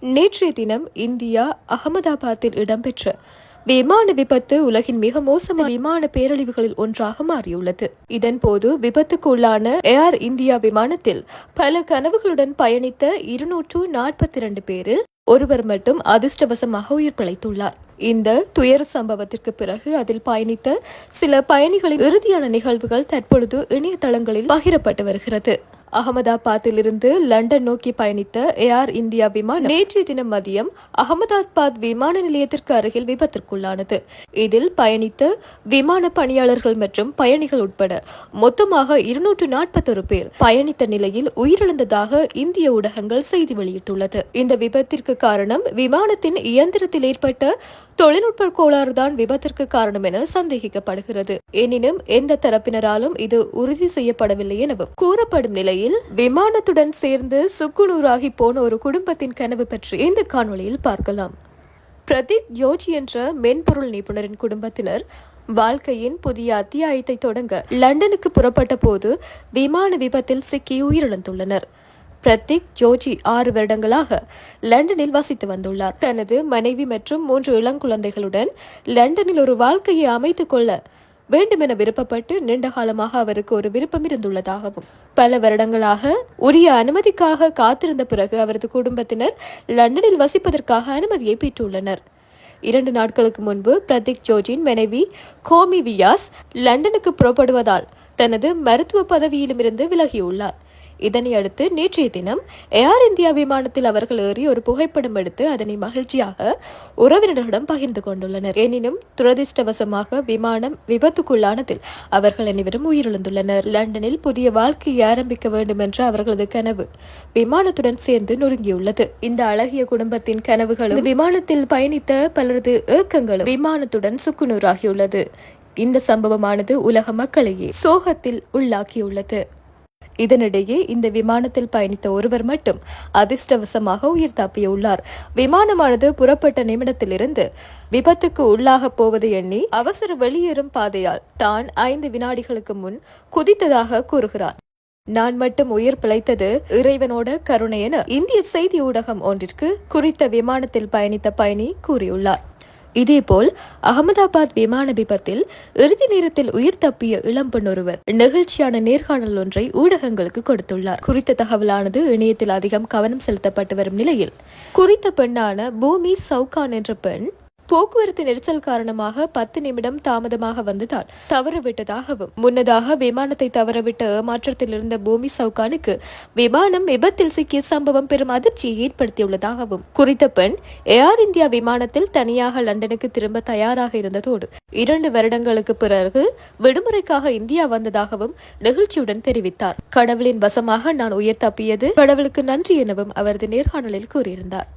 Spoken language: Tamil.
நேற்றைய தினம் இந்தியா அகமதாபாத்தில் இடம்பெற்ற விமான விபத்து உலகின் மிக மோசமான விமான பேரழிவுகளில் ஒன்றாக மாறியுள்ளது. இதன்போது விபத்துக்கு உள்ளான ஏர் இந்தியா விமானத்தில் பல கனவுகளுடன் பயணித்த இருநூற்று நாற்பத்தி இரண்டு பேரில் ஒருவர் மட்டும் அதிர்ஷ்டவசமாக உயிர் பிழைத்துள்ளார். இந்த துயர சம்பவத்திற்கு பிறகு அதில் பயணித்த சில பயணிகளின் இறுதியான நிகழ்வுகள் தற்பொழுது இணையதளங்களில் பகிரப்பட்டு வருகிறது. அகமதாபாத்திலிருந்து லண்டன் நோக்கி பயணித்த ஏர் இந்தியா விமானம் நேற்றைய தினம் மதியம் அகமதாபாத் விமான நிலையத்திற்கு அருகில் விபத்திற்குள்ளானது. இதில் பயணித்த விமான பணியாளர்கள் மற்றும் பயணிகள் உட்பட மொத்தமாக இருநூற்று நாற்பத்தொரு பேர் பயணித்த நிலையில் உயிரிழந்ததாக இந்திய ஊடகங்கள் செய்தி வெளியிட்டுள்ளது. இந்த விபத்திற்கு காரணம் விமானத்தின் இயந்திரத்தில் ஏற்பட்ட தொழில்நுட்ப கோளாறுதான் விபத்திற்கு காரணம் என சந்தேகிக்கப்படுகிறது. எனினும் எந்த தரப்பினராலும் இது உறுதி செய்யப்படவில்லை எனவும் கூறப்படும் நிலை நிலையில் விமானத்துடன் சேர்ந்து சுக்குநூறாகி போன ஒரு குடும்பத்தின் கனவு பற்றி இந்த காணொளியில் பார்க்கலாம். பிரதீப் யோஜி என்ற மென்பொருள் நிபுணரின் குடும்பத்தினர் வாழ்க்கையின் புதிய அத்தியாயத்தை தொடங்க லண்டனுக்கு புறப்பட்ட போது விமான விபத்தில் சிக்கி உயிரிழந்துள்ளனர். பிரத்திக் ஜோஜி ஆறு வருடங்களாக லண்டனில் வசித்து வந்துள்ளார். தனது மனைவி மற்றும் மூன்று இளங்குழந்தைகளுடன் லண்டனில் ஒரு வாழ்க்கையை அமைத்துக் கொள்ள வேண்டுமென விருப்பப்பட்டு நீண்ட காலமாக அவருக்கு ஒரு விருப்பம் இருந்துள்ளதாகவும் பல வருடங்களாக உரிய அனுமதிக்காக காத்திருந்த பிறகு அவரது குடும்பத்தினர் லண்டனில் வசிப்பதற்காக அனுமதியை பெற்றுள்ளனர். இரண்டு நாட்களுக்கு முன்பு பிரதீக் ஜோஜின் மனைவி கோமி வியாஸ் லண்டனுக்கு புறப்படுவதால் தனது மருத்துவ பதவியிலுமிருந்து விலகியுள்ளார். இதனையடுத்து நேற்றைய தினம் ஏர் இந்தியா விமானத்தில் அவர்கள் ஏறி ஒரு புகைப்படம் எடுத்து அதனை மகிழ்ச்சியாக உறவினர்களிடம் பகிர்ந்து கொண்டுள்ளனர். எனினும் துரதிர்ஷ்டவசமாக விமானம் விபத்துக்குள்ளானதில் அவர்கள் அனைவரும் உயிரிழந்துள்ளனர். லண்டனில் புதிய வாழ்க்கையை ஆரம்பிக்க வேண்டும் என்ற அவர்களது கனவு விமானத்துடன் சேர்ந்து நொறுங்கியுள்ளது. இந்த அழகிய குடும்பத்தின் கனவுகளும் விமானத்தில் பயணித்த பலரது ஏக்கங்களும் விமானத்துடன் சுக்குநூறாகியுள்ளது. இந்த சம்பவமானது உலக மக்களையே சோகத்தில் உள்ளாக்கியுள்ளது. இதனிடையே இந்த விமானத்தில் பயணித்த ஒருவர் மட்டும் அதிர்ஷ்டவசமாக உயிர் தப்பியுள்ளார். விமானமானது புறப்பட்ட நிமிடத்திலிருந்து விபத்துக்கு உள்ளாக போவது எண்ணி அவசர வெளியேறும் பாதையால் தான் ஐந்து வினாடிகளுக்கு முன் குதித்ததாக கூறுகிறார். நான் மட்டும் உயிர் பிழைத்தது இறைவனோட கருணை என இந்திய செய்தி ஊடகம் ஒன்றிற்கு குறித்த விமானத்தில் பயணித்த பயணி கூறியுள்ளார். இதேபோல் அகமதாபாத் விமான விபத்தில் இறுதி நேரத்தில் உயிர் தப்பிய இளம்பெண் ஒருவர் நெகிழ்ச்சியான நேர்காணல் ஒன்றை ஊடகங்களுக்கு கொடுத்துள்ளார். குறித்த தகவலானது இணையத்தில் அதிகம் கவனம் செலுத்தப்பட்டு வரும் நிலையில் குறித்த பெண்ணான பூமி சவுகான் என்ற பெண் போக்குவரத்து நெரிசல் காரணமாக பத்து நிமிடம் தாமதமாக வந்ததால் தவறவிட்டதாகவும் முன்னதாக விமானத்தை தவறவிட்ட ஏமாற்றத்தில் இருந்த பூமி சவுகானுக்கு விமானம் விபத்தில் சிக்கிய சம்பவம் பெரும் அதிர்ச்சியை ஏற்படுத்தியுள்ளதாகவும் குறித்த பெண் ஏர் இந்தியா விமானத்தில் தனியாக லண்டனுக்கு திரும்ப தயாராக இருந்ததோடு இரண்டு வருடங்களுக்கு பிறகு விடுமுறைக்காக இந்தியா வந்ததாகவும் நெகிழ்ச்சியுடன் தெரிவித்தார். கடவுளின் வசமாக நான் உயர் தப்பியது கடவுளுக்கு நன்றி எனவும் அவரது நேர்காணலில் கூறியிருந்தார்.